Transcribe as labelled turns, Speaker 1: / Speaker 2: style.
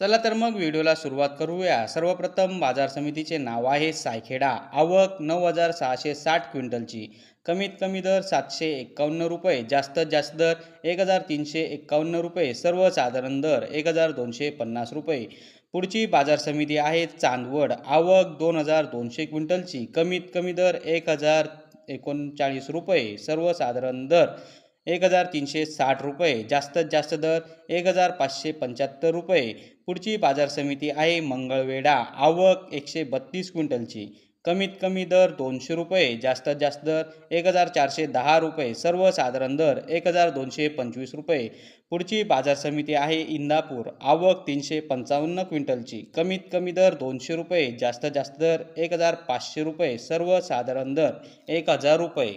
Speaker 1: चला तर मग व्हिडिओला सुरुवात करूया. सर्वप्रथम बाजार समितीचे नाव आहे सायखेडा. आवक नऊ हजार सहाशे साठ क्विंटलची. कमीत कमी दर सातशे एक्कावन्न रुपये जास्तीत जास्त दर एक हजार तीनशे एक्कावन्न रुपये सर्वसाधारण दर एक हजार दोनशे पन्नास रुपये. पुढची बाजार समिती आहे चांदवड. आवक दोन हजार दोनशे क्विंटलची. कमीत कमी दर एक हजार एकोणचाळीस रुपये सर्वसाधारण दर एक हजार तीनशे साठ रुपये जास्तीत जास्त दर एक हजार पाचशे पंच्याहत्तर रुपये. पुढची बाजार समिती आहे मंगळवेढा. आवक एकशे बत्तीस क्विंटलची. कमीत कमी दर दोनशे रुपये जास्तीत जास्त दर एक हजार चारशे दहा रुपये. सर्वसाधारण दर एक हजार दोनशे पंचवीस रुपये. पुढची बाजार समिती आहे इंदापूर. आवक तीनशे पंचावन्न क्विंटलची. कमीत कमी दर दोनशे रुपये जास्तीत जास्त दर एक हजार पाचशे रुपये. सर्वसाधारण दर एक हजार रुपये.